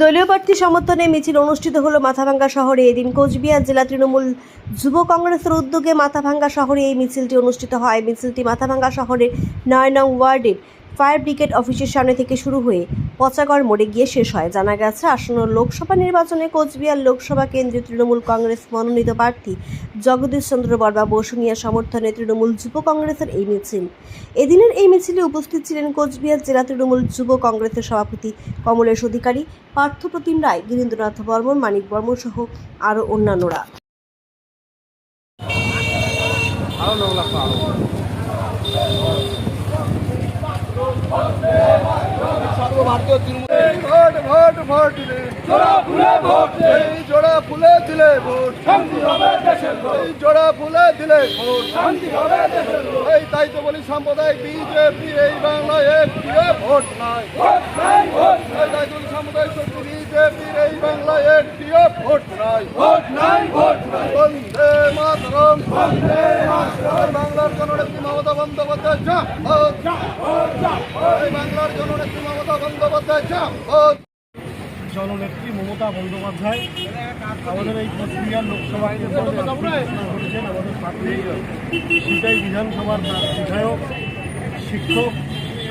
দলীয় প্রার্থী সমর্থনে মিছিল অনুষ্ঠিত হল মাথাভাঙ্গা শহরে। এদিন কোচবিহার জেলা তৃণমূল যুব কংগ্রেসের উদ্যোগে মাথাভাঙ্গা শহরে এই মিছিলটি অনুষ্ঠিত হয়। মিছিলটি মাথাভাঙ্গা শহরের নয় নং ওয়ার্ডের ফায়ার ব্রিগেড অফিসের সামনে থেকে শুরু হয়ে পচাগড় মোড়ে গিয়ে শেষ হয়। জানা গেছে, আসন্ন লোকসভা নির্বাচনে কোচবিহার লোকসভা কেন্দ্রীয় তৃণমূল কংগ্রেস মনোনীত প্রার্থী জগদীশ চন্দ্র বর্মা বসুনিয়া সমর্থনে তৃণমূল যুব কংগ্রেসের এই মিছিল। এদিনের এই মিছিলে উপস্থিত ছিলেন কোচবিহার জেলা তৃণমূল যুব কংগ্রেসের সভাপতি কমলেশ অধিকারী পার্থপ্রতিম রায়, গিরীন্দ্রনাথ বর্মন, মানিক বর্মন সহ আরও অন্যান্যরা। সর্বভারতীয় তৃণমূল ভোট ভোট ভোট দিলে। জোড়া ফুলে ভোট এই জোড়া ফুলে দিলে ভোট। শান্তি হবে দেশের এই জোড়া ফুলে দিলে ভোট। শান্তি হবে দেশের এই তাই তো বলি সাম্প্রদায়িক বিজেপি এই বাংলায় একটিও ভোট নাই। ভোট নাই ভোট এই তাই তো বলি সাম্প্রদায়িক শক্তি বিজেপির এই বাংলায় একটিও ভোট নাই। ভোট নাই ভোট নাই। বন্দে মাতরম। বন্দে মাতরম। বাংলার মমতা বন্দ্যোপাধ্যায় জননেত্রী মমতা বন্দ্যোপাধ্যায় মমতা বন্দ্যোপাধ্যায় আমাদের এই কোচবিহার লোকসভা কেন্দ্রে করেছেন, আমাদের বিধানসভার বিধায়ক, শিক্ষক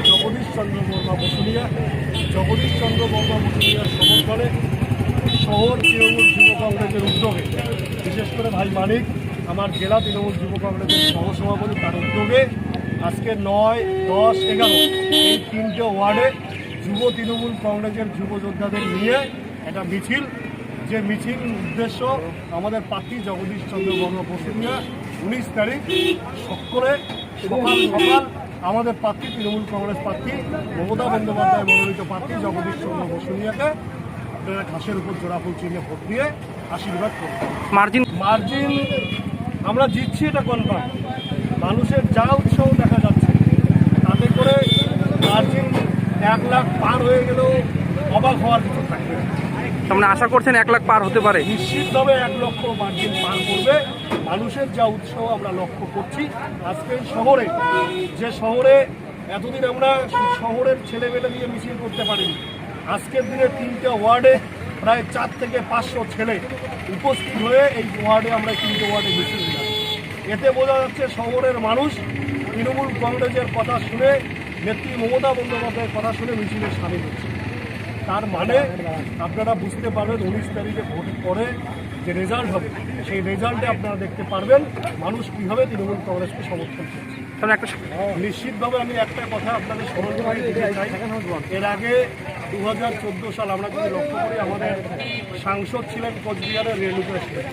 জগদীশ চন্দ্র বর্মা বসুনিয়া। জগদীশ চন্দ্র বর্মা বসুনিয়ার সমর্থনে শহর তৃণমূল যুব কংগ্রেসের উদ্যোগে, বিশেষ করে ভাই মানিক আমার জেলা তৃণমূল যুব কংগ্রেসের সহসভাপতি তার উদ্যোগে আজকে নয় দশ এগারো এই তিনটে ওয়ার্ডে যুব তৃণমূল কংগ্রেসের যুব যোদ্ধাদের নিয়ে একটা মিছিল। যে মিছিল উদ্দেশ্য আমাদের প্রার্থী জগদীশ চন্দ্র বর্মা বসুনিয়া উনিশ তারিখ সকলে সকাল সকাল আমাদের প্রার্থী তৃণমূল কংগ্রেস প্রার্থী মমতা বন্দ্যোপাধ্যায় মনোনীত প্রার্থী জগদীশ চন্দ্র বসুনিয়াকে আপনারা ঘাসের উপর জোড়াফুল চিহ্নে ভোট দিয়ে আশীর্বাদ করবেন মার্জিন মার্জিন আমরা জিতছি এটা কনফার্ম। মানুষের যা উৎসাহ দেখা যাচ্ছে তাতে করে মার্জিন এক লাখ পার হয়ে গেলেও অবাক হওয়ার কিছু থাকবে। তার মানে আশা করছেন এক লাখ পার হতে পারে? নিশ্চিতভাবে এক লক্ষ মার্জিন পার করবে। মানুষের যা উৎসাহ আমরা লক্ষ্য করছি আজকে এই শহরে যে শহরে এতদিন আমরা শহরের ছেলেমেলে দিয়ে মিছিল করতে পারিনি আজকের দিনে তিনটে ওয়ার্ডে প্রায় চার থেকে পাঁচশো ছেলে উপস্থিত হয়ে এই ওয়ার্ডে আমরা তিনটে ওয়ার্ডে মিছিল দিলাম এতে বোঝা যাচ্ছে শহরের মানুষ তৃণমূল কংগ্রেসের কথা শুনে নেত্রী মমতা বন্দ্যোপাধ্যায়ের কথা শুনে মিছিলে সামিল হচ্ছে। তার মানে আপনারা বুঝতে পারবেন উনিশ তারিখে ভোট পরে যে রেজাল্ট হবে সেই রেজাল্টে আপনারা দেখতে পারবেন মানুষ কীভাবে তৃণমূল কংগ্রেসকে সমর্থন করছে। একটা নিশ্চিতভাবে আমি একটা কথা আপনাদের স্মরণ করে দিতে চাই। এর আগে দু হাজার চোদ্দ সাল আমরা যদি লক্ষ্য করি আমাদের সাংসদ ছিলেন কোচবিহারের রেণুকা সেন।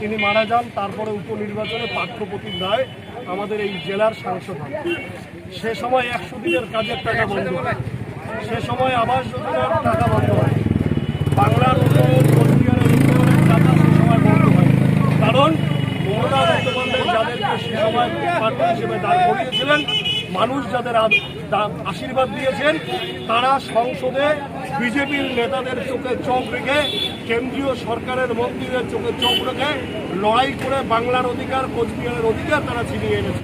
তিনি মারা যান, তারপরে উপনির্বাচনে পার্থপ্রতিম রায় আমাদের এই জেলার সাংসদ হন। সে সময় একশো দিনের কাজের টাকা বন্ধ। সে সময় আবাস যোজনার টাকা বন্ধ হয়। বাংলার উন্নয়ন কোচবিহারের উন্নয়নের টাকা সে সময় বন্ধ হয়। কারণ মমতা বন্দ্যোপাধ্যায় যাদেরকে সে সময় হিসেবে দাঁড় করিয়েছিলেন মানুষ যাদের আশীর্বাদ দিয়েছেন, তারা সংসদে বিজেপির নেতাদের চোখে চোখ রেখে, কেন্দ্রীয় সরকারের মন্ত্রীদের চোখে চোখ রেখে লড়াই করে বাংলার অধিকার, কোচবিহারের অধিকার তারা ছিনিয়ে এনেছে।